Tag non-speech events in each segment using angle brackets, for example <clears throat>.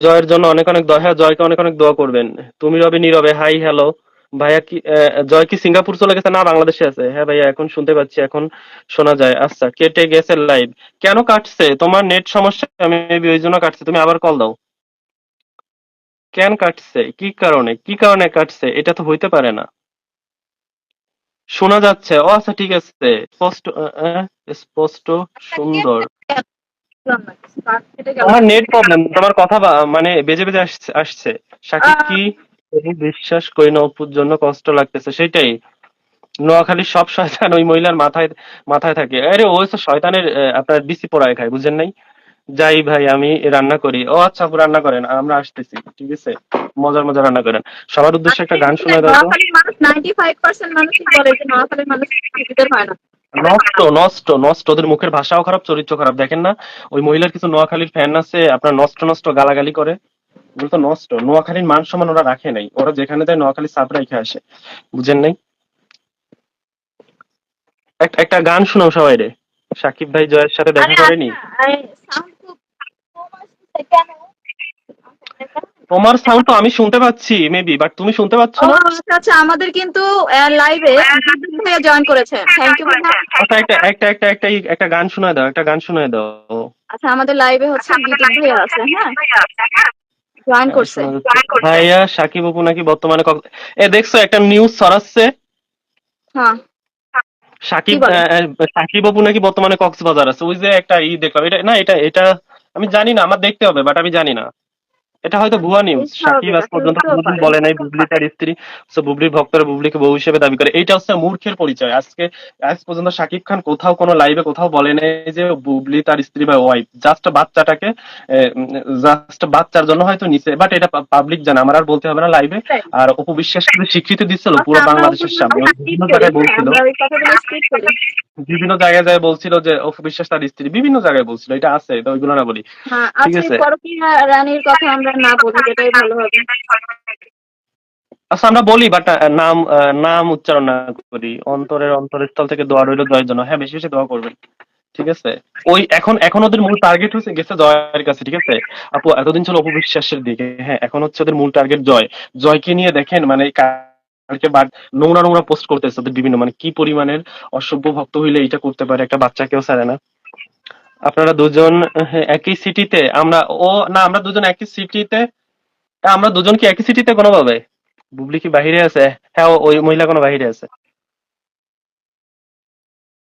জয়ের জন্য অনেক অনেক দোয়া হ্যাঁ জয়কে অনেক অনেক দোয়া করবেন। তুমি রবে নীরবে হাই হ্যালো। ভাইয়া কি জয় কি সিঙ্গাপুর চলে গেছে? না বাংলাদেশে আছে। হ্যাঁ ভাইয়া এখন শুনতে পাচ্ছি এখন শোনা যায়। আচ্ছা কেটে গেছে লাইভ কেন কাটছে? তোমার নেট সমস্যা মেবি ওই জন্য কাটছে। তুমি আবার কল দাও। কেন কাটছে? কি কারণে? কি কারণে কাটছে? এটা তো হইতে পারে না। শোনা যাচ্ছে। ও আচ্ছা ঠিক আছে। স্পষ্ট স্পষ্ট সুন্দর। তোমার নেট প্রবলেম তোমার কথা মানে বেজে বেজে আসছে। সাকিব কি বিশ্বাস করি না অপুর জন্য কষ্ট লাগতেছে সেটাই। নোয়াখালীর সব শয়তান ওই মহিলার মাথায় মাথায় থাকে। আরে ও হচ্ছে শয়তানের আপনার বিসি পোড়ায় খায় বুঝেন নাই? যাই ভাই আমি রান্না করি। ও আচ্ছা আপু রান্না করেন আমরা আসতেছি ঠিক আছে? মজার মজার রান্না করেন। সবার উদ্দেশ্যে একটা গান শোনা দাও তো। নোয়াখালীর মানুষ নাইনটি ফাইভ পার্সেন্ট মানুষই বলে যে নোয়াখালীর মানুষ হয় না। নষ্ট নষ্ট নষ্ট। ওদের মুখের ভাষাও খারাপ চরিত্র খারাপ। দেখেন না ওই মহিলার কিছু নোয়াখালীর ফ্যান আছে আপনার নষ্ট নষ্ট গালাগালি করে। ওগুলো তো নষ্ট। নোয়াখালীর মান সম্মান ওরা রাখে নাই। ওরা যেখানে দেয় নোয়াখালী সাপ রেখে আসে। বুঝেন নাই? একটা একটা গান শোনাও সবাই রে। সাকিব ভাই জয়ের সাথে দেখা করেনি সাউন্ড খুব কম আসতেছে কেন তোমার সাউন্ড তো আমি শুনতে পাচ্ছি মেবি বাট তুমি শুনতে পাচ্ছ না? আচ্ছা আচ্ছা আমাদের কিন্তু লাইভে ভাইয়া জয়েন করেছে। থ্যাংক ইউ ভাইয়া। আচ্ছা একটা একটা একটা একটা একটা গান শোনায় দাও একটা গান শোনায় দাও। আচ্ছা আমাদের লাইভে হচ্ছে বিদ্যুৎ ভাইয়া আছে হ্যাঁ। জয়েন করছে। ভাইয়া সাকিব অপু নাকি বর্তমানে কক্স- এ দেখছ একটা নিউজ ছড়াচ্ছে? হ্যাঁ। সাকিব সাকিব অপু নাকি বর্তমানে কক্সবাজার আছে। ওই যে একটা ই দেখলাম এটা না এটা এটা আমি জানি না আমার দেখতে হবে বাট আমি জানি না। এটা হয়তো ভুয়া নিউজ সাকিব আজ পর্যন্ত কোনোদিন বলে নাই বুবলি তার স্ত্রী। তো বুবলির ভক্তরা বুবলিকে বউ হিসেবে দাবি করে। এইটা হচ্ছে মূর্খের পরিচয়। আজকে আজ পর্যন্ত সাকিব খান কোথাও কোনো লাইভে কোথাও বলে নাই যে বুবলি তার স্ত্রী বা ওয়াইফ জাস্ট বাচ্চাটাকে জাস্ট বাচ্চার জন্য হয়তো নিছে। বাট এটা পাবলিক জানে আমার আর বলতে হবে না লাইভে আর অপু বিশ্বাস কিন্তু স্বীকৃতি দিচ্ছিল পুরো আচ্ছা, বাংলাদেশের সামনে। বিভিন্ন জায়গায় বলছিল। করি। বিভিন্ন জায়গায় যায় বলছিল যে অপু বিশ্বাস তার স্ত্রী। বিভিন্ন জায়গায় বলছিল এটা আছে তো ওইগুলো না বলি। হ্যাঁ ঠিক আছে। রানীর কথা আমরা আচ্ছা আমরা বলি বাট নাম নাম উচ্চারণ না করি। অন্তরের অন্তরস্থল থেকে দোয়া রইল জয়ের জন্য। হ্যাঁ বেশি বেশি দোয়া করবেন। ঠিক আছে? ওই এখন এখন ওদের মূল টার্গেট হচ্ছে গেছে জয়ের কাছে, ঠিক আছে? আপু, এতদিন ছিল অপু বিশ্বাসের দিকে। হ্যাঁ এখন হচ্ছে ওদের মূল টার্গেট জয়। জয়কে নিয়ে দেখেন মানে কালকে নোংরা নোংরা পোস্ট করতেছে ওদের বিভিন্ন। মানে কি পরিমাণের অসভ্য ভক্ত হইলে এটা করতে পারে? একটা বাচ্চাকেও ছাড়ে না। আপনারা দুজন হ্যাঁ, একই সিটিতে আমরা ও না আমরা দুজন একই সিটিতে আমরা দুজন কি একই সিটিতে কোনোভাবে? বুবলি কি বাহিরে আছে? হ্যাঁ ওই মহিলা কোনো বাহিরে আছে।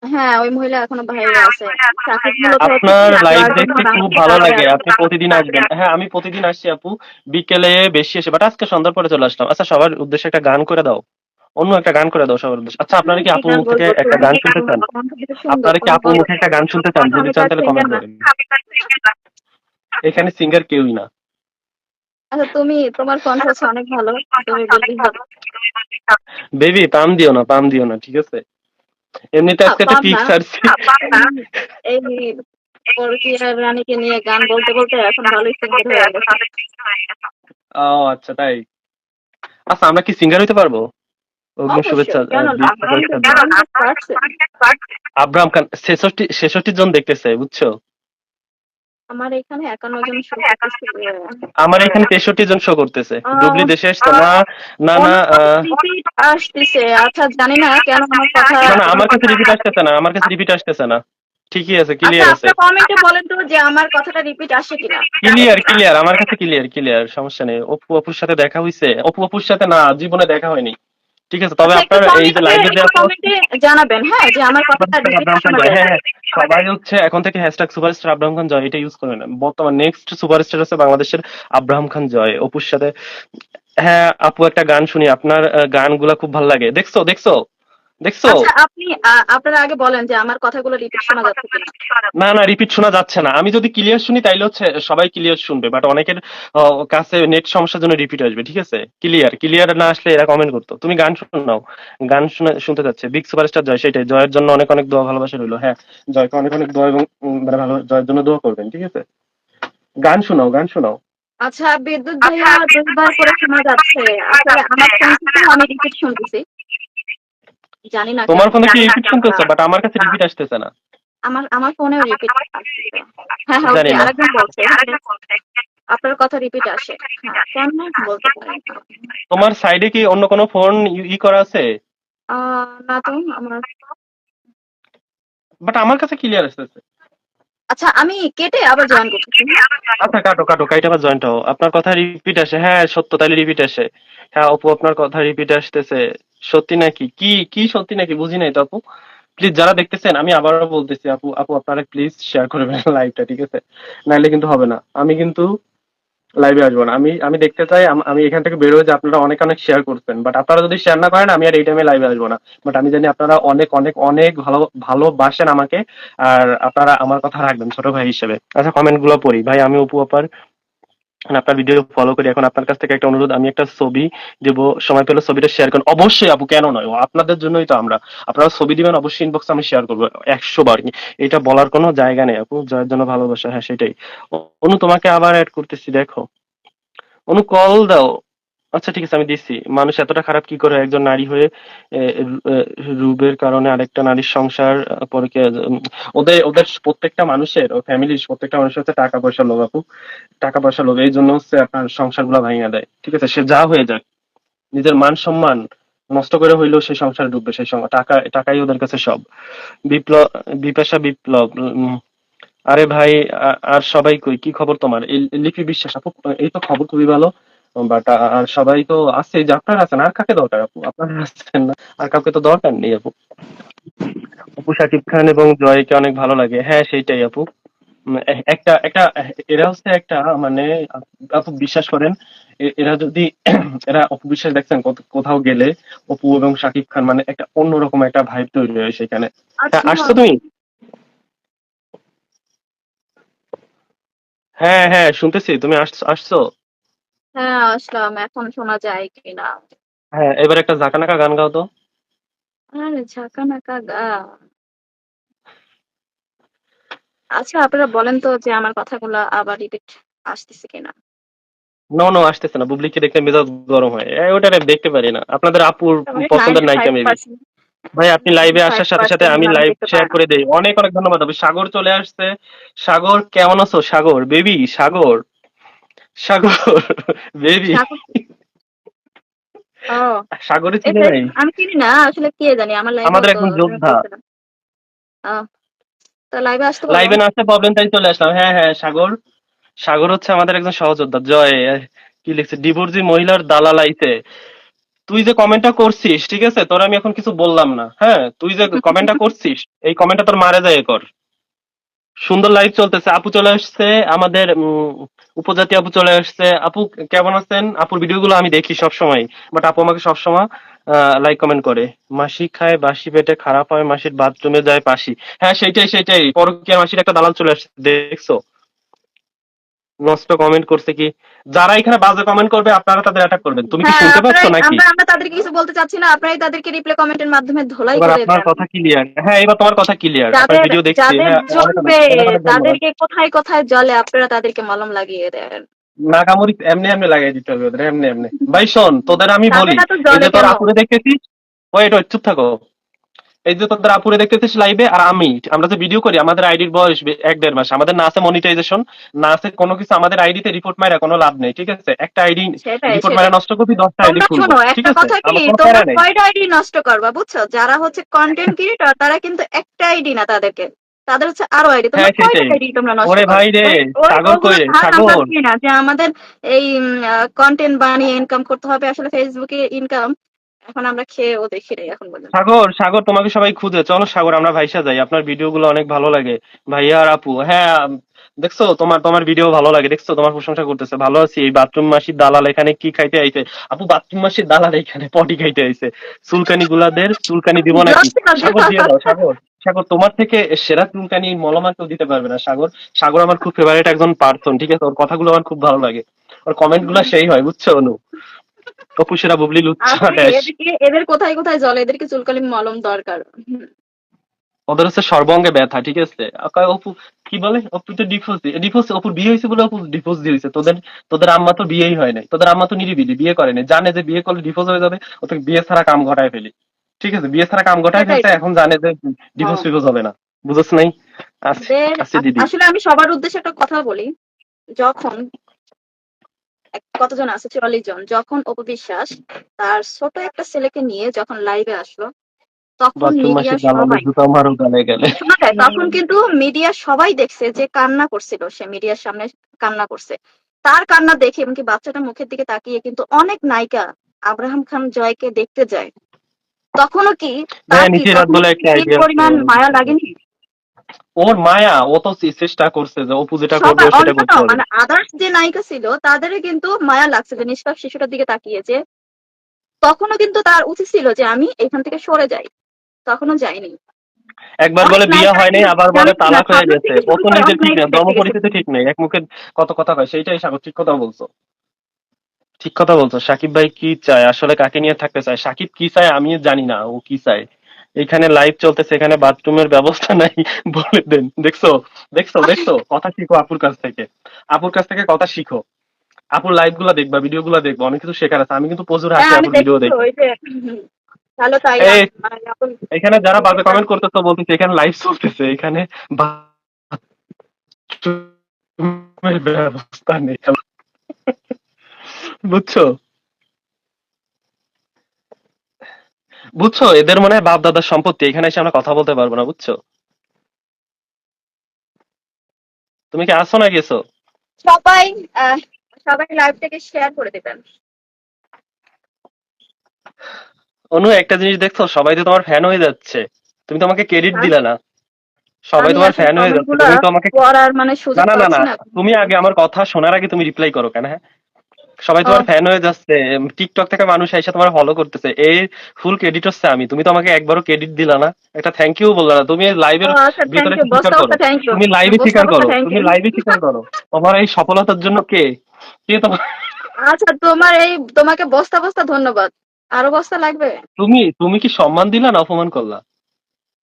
হ্যাঁ ওই মহিলা এখনও বাইরে আছে। চাকরি মূলত হচ্ছে আপনার কি, লাইভ দেখতে খুব ভালো লাগে। আপনি প্রতিদিন আসবেন। হ্যাঁ আমি প্রতিদিন আসছি আপু। বিকেলে বেশি এসে বাট আজকে সন্ধ্যার পরে চলে আসলাম। আচ্ছা সবার উদ্দেশ্যে একটা গান করে দাও। অন্য একটা গান করে দাও সবার উদ্দেশ্যে। আচ্ছা আপনারা কি আপুর মুখ থেকে একটা গান শুনতে চান? আপনারা কি আপুর মুখে একটা গান শুনতে চান? যদি চান তাহলে কমেন্ট করেন। এখানে সিঙ্গার কেউই না। আচ্ছা তুমি তোমার কণ্ঠ হচ্ছে অনেক ভালো। তুমি বললেই হবে। বেবি পাম দিও না পাম দিও না ঠিক আছে? এমনিতে আজকে একটা পাম পিক না। এই পরকীয়া রানীকে নিয়ে গান বলতে বলতে এখন ভালোই সিঙ্গার হয়ে গেছে ও আচ্ছা তাই। আচ্ছা আমরা কি সিঙ্গার হইতে পারব? অগ্নি শুভেচ্ছা। আব্রাহাম খান ছেষট্টি ছেষট্টি জন দেখতেছে বুঝছ? আমার এখানে একান্ন জন আমার এখানে তেষট্টি জন শো করতেছে। ডুবলি দেশে এসছে না না না আসতেছে আচ্ছা জানি না কেন আমার কথা না আমার কাছে রিপিট আসতেছে না আমার কাছে রিপিট আসতেছে না। ঠিকই আছে আচ্ছা ক্লিয়ার আছে কমেন্টে বলেন তো যে আমার কথাটা রিপিট আসে কিনা। ক্লিয়ার ক্লিয়ার আমার কাছে ক্লিয়ার ক্লিয়ার সমস্যা নেই। অপু অপুর সাথে দেখা হইছে অপু অপুর সাথে না জীবনে দেখা হয়নি। ঠিক আছে তবে আপনারা এই যে লাইভে দেওয়া comment-এ জানাবেন হ্যাঁ? যে আমার কথাটা হ্যাঁ সবাই হচ্ছে এখন থেকে হ্যাশট্যাগ সুপারস্টার আব্রাহাম খান জয় এটা ইউজ করবেন। বর্তমান নেক্সট সুপারস্টার হচ্ছে বাংলাদেশের আব্রাহাম খান জয় অপুর সাথে হ্যাঁ আপু একটা গান শুনি আপনার গানগুলা খুব ভালো লাগে। দেখছ দেখছ? দেখছ? আচ্ছা আপনি আপনারা আগে বলেন যে আমার কথাগুলো রিপিট শোনা যাচ্ছে না না রিপিট শোনা যাচ্ছে না। আমি যদি ক্লিয়ার শুনি তাইলে হচ্ছে সবাই ক্লিয়ার শুনবে। বাট অনেকের কাছে নেট সমস্যার জন্য রিপিট আসবে ঠিক আছে? ক্লিয়ার ক্লিয়ার না আসলে এরা কমেন্ট করতো। তুমি গান শোনাও। গান শুনে শুনতে যাচ্ছে। বিগ সুপারস্টার জয় সেটাই। জয়ের জন্য অনেক অনেক দোয়া ভালোবাসা রইল। হ্যাঁ জয়কে অনেক অনেক দোয়া এবং মানে ভালো জয়ের জন্য দোয়া করবেন ঠিক আছে? গান শোনাও গান শোনাও। আচ্ছা বিদ্যুৎ ভাইয়া দুইবার করে শোনা যাচ্ছে। আসলে আমার ফোন থেকে আমি রিপিট শুনতেছি। জানি না তোমার ফোনে কি রিপিট শুনতেছো বাট আমার কাছে রিপিট আসতেছে না। আমার আমার ফোনেও রিপিট আসছে হ্যাঁ হ্যাঁ ওকে আরেকজন বলছে আপনার কথা রিপিট আসে। হ্যাঁ কেন বলতে পারেন তোমার সাইডে কি অন্য কোনো ফোন ই করা আছে? না তো আমার বাট আমার কাছে ক্লিয়ার আসতেছে। আচ্ছা আমি কেটে আবার জয়েন করতেছি। আচ্ছা কাটো কাটো কাইটা আবার জয়েন্ট হও। আপনার কথা রিপিট আসে। হ্যাঁ সত্য তাহলে রিপিট আসে। হ্যাঁ অপু আপনার কথা রিপিট আসতেছে। সত্যি নাকি? কি কি সত্যি নাকি? বুঝি নাই তো আপু। প্লিজ যারা দেখতেছেন, আমি আবারও বলতেছি, আপু আপু, আপনারা প্লিজ শেয়ার করবেন লাইভটা ঠিক আছে? নাইলে কিন্তু হবে না। আমি কিন্তু লাইভে আসব না। আমি আমি দেখতে চাই, আমি এখান থেকে বেরোয় যে আপনারা অনেক অনেক শেয়ার করছেন। বাট আপনারা যদি শেয়ার না করেন, আমি আর এই টাইমে লাইভে আসব না। বাট আমি জানি আপনারা অনেক অনেক অনেক ভালো, ভালোবাসেন আমাকে। আর আপনারা আমার কথা রাখবেন ছোট ভাই হিসেবে। আচ্ছা কমেন্টগুলো পড়ি। ভাই, আমি অপু আপার আপনার ভিডিও ফলো করি, এখন আপনার কাছ থেকে একটা অনুরোধ, আমি একটা ছবি দেব, সময় পেলে ছবিটা শেয়ার করুন। অবশ্যই আপু, কেন নয়? আপনাদের জন্যই তো আমরা। আপনারা ছবি দিবেন, অবশ্যই ইনবক্স আমি শেয়ার করব। একশো বার। এটা বলার কোনো জায়গা নেই আপু, যার জন্য ভালোবাসা হ্যাঁ সেটাই। অনু, তোমাকে আবার অ্যাড করতেছি, দেখো। অনু কল দাও। আচ্ছা ঠিক আছে, আমি দিচ্ছি। মানুষ এতটা খারাপ কি করে একজন নারী হয়ে রূপের কারণে আরেকটা নারীর সংসার পরকে ওদের ওদের প্রত্যেকটা মানুষের, ও ফ্যামিলির প্রত্যেকটা মানুষের হচ্ছে টাকা পয়সা লোভ, আপু। টাকা পয়সা লোভ, এই জন্য হচ্ছে আপনার সংসারগুলা ভাঙিয়ে দেয়। ঠিক আছে, সে যা হয়ে যাক, নিজের মান সম্মান নষ্ট করে হইলেও সেই সংসারে ডুববে, সেই সঙ্গে টাকা, টাকাই ওদের কাছে সব। বিপ্লব, বিপাশা বিপ্লব আরে ভাই আর সবাই কই? কি খবর তোমার? এই লিপি বিশ্বাস, আপু, এই তো খবর খুবই ভালো। বাট আর সবাই তো আছে যে আপনার আছেন আর কাকে দরকার আপু? আপনার আছেন না আর কাউকে তো দরকার নেই আপু। আপু শাকিব খান এবং জয়কে অনেক ভালো লাগে। হ্যাঁ সেইটাই আপু। একটা একটা এরা হচ্ছে একটা মানে আপু বিশ্বাস করেন এরা যদি <clears throat> এরা অপু বিশ্বাস দেখছেন কোথ- কোথাও গেলে অপু এবং শাকিব খান মানে একটা অন্যরকম একটা ভাইব তৈরি হয় সেখানে। হ্যাঁ, আসছো তুমি? হ্যাঁ হ্যাঁ শুনতেছি। তুমি আসছো আসছো? হ্যাঁ আসলাম। এখন শোনা যায় কিনা? হ্যাঁ এবার একটা ঝাঁকানাকা গান গাও তো। আরে ঝাঁকা নাকা গা। আচ্ছা আপনারা বলেন তো যে আমার কথাগুলো আবার রিপিট আসতেছে কিনা? নো নো আসতেছে না। বুবলিকে দেখলে মেজাজ গরম হয়। এ, ওটা আমি দেখতে পারি না। আপনাদের আপুর পছন্দের নায়িকা মেবি 95% ভাই আপনি লাইভে আসার সাথে সাথে 95% আমি লাইভ দেখতে শেয়ার না। করে দেই। অনেক অনেক ধন্যবাদ। সাগর চলে আসছে। সাগর কেমন আছো? সাগর বেবি সাগর। সাগর বেবি। সাগর- চিনে নাই। আমি চিনি না আসলে কে জানি আমার লাইভে আমাদের একজন যোদ্ধা। তো লাইভে আসতে লাইভে না আসতে প্রবলেম তাই চলে আসলাম। হ্যাঁ হ্যাঁ সাগর। সাগর হচ্ছে আমাদের একজন সহযোদ্ধা। জয় কি লিখছে? ডিভোর্সি মহিলার দালাল আইছে। তুই যে কমেন্টটা করছিস ঠিক আছে? তোর আমি এখন কিছু বললাম না। হ্যাঁ তুই যে <laughs> কমেন্টটা করছিস এই কমেন্টটা তোর মারা যায় কর। সুন্দর লাইভ চলতেছে। আপু চলে আসছে, আমাদের উপজাতি আপু চলে আসছে। আপু, কেমন আছেন? আপুর ভিডিওগুলো আমি দেখি সব সময় বাট আপু আমাকে সব সময় লাইক কমেন্ট করে। মাসি খায়, বাসি পেটে খারাপ হয়, মাসির বাথরুমে যায় পাশি। হ্যাঁ সেটাই সেটাই। পরকিয়ার মাসির একটা দালাল চলে আসছে, দেখছ? নষ্ট কমেন্ট করছে কি? যারা এখানে বাজে কমেন্ট করবে আপনারা তাদের অ্যাটাক করবেন। তুমি কি হ্যাঁ, শুনতে পাচ্ছ নাকি? আমরা আমরা তাদেরকে কিছু বলতে চাচ্ছি না আপনারাই তাদেরকে রিপ্লাই কমেন্টের মাধ্যমে ধোলাই করে আপনার কথা ক্লিয়ার হ্যাঁ এবার তোমার কথা ক্লিয়ার আপনার ভিডিও দেখছি হ্যাঁ। তাদেরকে কোথায় কোথায় জলে আপনারা তাদেরকে মলম লাগিয়ে দেন। নাকামুড়ি এমনি এমনি লাগাই দিতে হবে ওদের এমনি এমনি। ভাই শোন তোদের আমি বলি এই যে তোর? আপুরে দেখতেছিস? ওয়েট ওয়েট চুপ থাকো। এই যে তোদের আপুরে দেখতেছিস লাইভে আর আমি আমরা যে ভিডিও করি আমাদের আইডির বয়স এক দেড় মাস। আমাদের না আছে মনিটাইজেশন না আছে কোনো কিছু আমাদের আইডিতে রিপোর্ট মারা কোনো লাভ নেই ঠিক আছে? একটা আইডি রিপোর্ট। মারা নষ্ট করবি দশটা আইডি খুলবো ঠিক একটা আছে? কথা কি আমার তোমরা কয়টা আইডি নষ্ট করবা বুঝছ? যারা হচ্ছে কন্টেন্ট ক্রিয়েটর তারা কিন্তু একটা আইডি না তাদেরকে। তাদের হচ্ছে আরও আইডি তোমরা হ্যাঁ, কয়টা আইডি তোমরা নষ্ট ওরে? ভাই রে, সাগর কই? সাগর। না যে আমাদের এই কন্টেন্ট বানিয়ে ইনকাম করতে হবে আসলে ফেসবুকে ইনকাম এখন আমরা খেয়ে ও দেখি রে এখন পর্যন্ত। সাগর সাগর তোমাকে সবাই খুঁজে। চলো সাগর আমরা ভাইসা যাই। আপনার ভিডিও গুলো অনেক ভালো লাগে। ভাইয়া আর আপু হ্যাঁ দেখছ তোমার তোমার ভিডিও ভালো লাগে। দেখছ তোমার প্রশংসা করতেছে। ভালো আছি। এই বাথরুম মাসির দালাল এখানে কি খাইতে আইছে? আপু বাথরুম মাসির দালাল এখানে পটি খাইতে আইছে। চুলকানি গুলাদের চুলকানি দিব <laughs> নাকি? সাগর দিয়ে দাও সাগর সাগর তোমার থেকে সেরা চুলকানি মলমা কেউ দিতে পারবে না সাগর। সাগর আমার খুব ফেভারিট একজন পার্সন ঠিক আছে? ওর কথাগুলো আমার খুব ভালো লাগে। ওর কমেন্টগুলো সেই হয় বুঝছ অনু? বুবলি এদের কোথায় কোথায় জলে? এদেরকে চুলকালি মলম দরকার। ওদের হচ্ছে সর্বঙ্গে ব্যথা ঠিক আছে? অপু কি বলে? অপু তো ডিভোর্স ডিভোর্স অপুর বিয়ে হয়েছে বলে অপু ডিভোর্স দিয়েছে। তোদের তোদের আম্মা তো বিয়েই হয় নাই। তোদের আম্মা তো নিরিবিলি বিয়ে করে নাই। জানে যে বিয়ে করলে ডিভোর্স হয়ে যাবে ও তো বিয়ে ছাড়া কাম ঘটায় ফেলি। ঠিক আছে? বিয়ে ছাড়া কাম ঘটায় ফেলছে এখন জানে যে ডিভোর্স হ্যাঁ। ফিভোর্স হবে না। বুঝছ নাই? আসলে আমি সবার উদ্দেশ্যে একটা কথা বলি। যখন কতজন আছে? চুয়াল্লিশ জন। যখন অপবিশ্বাস তার ছোট একটা ছেলেকে নিয়ে যখন লাইভে আসলো তখন মিডিয়া সবাই <laughs> তখন কিন্তু মিডিয়া সবাই দেখছে যে কান্না করছিল। সে মিডিয়ার সামনে কান্না করছে। তার কান্না দেখে এমনকি বাচ্চাটার মুখের দিকে তাকিয়ে কিন্তু অনেক নায়িকা আব্রাহাম খান জয়কে দেখতে যায়। তখনও কি তার হ্যাঁ, পরিমাণ মায়া লাগেনি? ওর মায়া ও তো চেষ্টা করছে যে যেটা করবে সেটা করতে হবে মানে আদার্স যে নায়িকা ছিল তাদেরও কিন্তু মায়া লাগছে যে নিষ্পাপ শিশুটার দিকে তাকিয়ে যে তখনও কিন্তু তার উচিত ছিল যে আমি এখান থেকে সরে যাই। তখনও যাইনি একবার বলে বিয়ে হয়নি আবার বলে না, তালাক হয়ে গেছে। ও তো করে নিজে অনেক ঠিক নেই নায়িকা ধর্ম পরিস্থিতি ঠিক নেই। এক মুখে কত কথা কয় সেইটাই সাগর ঠিক কথা বলছো। ঠিক কথা বলছো। সাকিব ভাই কি চায়? আসলে কাকে নিয়ে থাকতে চায়? সাকিব কি চায়? আমি জানি না ও কি চায়। এখানে লাইভ চলতেছে এখানে বাথরুমের ব্যবস্থা নাই <laughs> বলে দেন। দেখছ? দেখছ দেখছ? কথা শিখো আপুর কাছ থেকে। আপুর কাছ থেকে কথা শিখো। আপুর লাইভগুলা দেখবা ভিডিও গুলা দেখবা অনেক কিছু শেখার আছে। আমি কিন্তু প্রচুর হাসি হ্যাঁ আপুর ভিডিও দেখি। এখন যারা বাজে কমেন্ট করতেছে বলতেছে এখানে লাইভ চলতেছে এখানে ব্যবস্থা নেই। বুঝছ? বুঝছ? এদের মনে হয় বাপ দাদার সম্পত্তি এখানে এসে আমরা কথা বলতে পারব না বুঝছ? তুমি কি আসো না গেছো? সবাই সবাই লাইভটাকে শেয়ার করে দেবেন। অনু একটা জিনিস দেখছ? সবাই তো তোমার ফ্যান হয়ে যাচ্ছে। তুমি তো আমাকে ক্রেডিট হ্যাঁ। দিলে না। সবাই তোমার ফ্যান হয়ে যাচ্ছে। তুমি তো আমাকে মানে না না না তুমি আগে আমার কথা শোনার আগে তুমি রিপ্লাই করো কেন হ্যাঁ? সবাই তোমার ফ্যান হয়ে যাচ্ছে। টিকটক থেকে মানুষ এসে তোমার ফলো করতেছে। এই ফুল ক্রেডিট হচ্ছে আমি। তুমি তো আমাকে একবারও ক্রেডিট দিলা না। একটা থ্যাংক ইউ বললা না। তুমি লাইভের আচ্ছা ভিতরে স্বীকার করো? তুমি লাইভে স্বীকার করো। তুমি লাইভে স্বীকার করো। তোমার এই সফলতার জন্য কে? কে তোমার আচ্ছা তোমার এই তোমাকে বস্তা বস্তা ধন্যবাদ। আরও বস্তা লাগবে? তুমি তুমি কি সম্মান দিলা না অপমান করলা?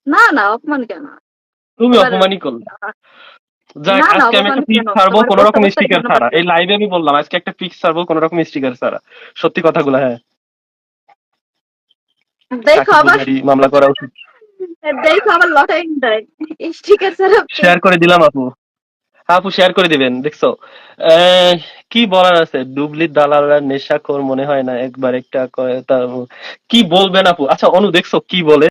না না অপমান কেন? তুমি অপমানই করলা। যাক আজকে আমি একটা অপমান পিক ছাড়বো কোন রকম স্টিকার ছাড়া। এই লাইভে আমি বললাম আজকে একটা পিক ছাড়বো কোন রকম স্টিকার ছাড়া। সত্যি কথাগুলো হ্যাঁ। দেখো আবার। মামলা করা উচিত। দেখো আবার লটাই দেয় স্টিকার ছাড়া শেয়ার করে দিলাম আপু। আপু শেয়ার করে দিবেন দেখছ? আহ, কি বলার আছে? ডুবলির দালালরা নেশাখোর মনে হয় না একবার একটা কি বলবেন আপু? আচ্ছা অনু দেখছ কি বলে?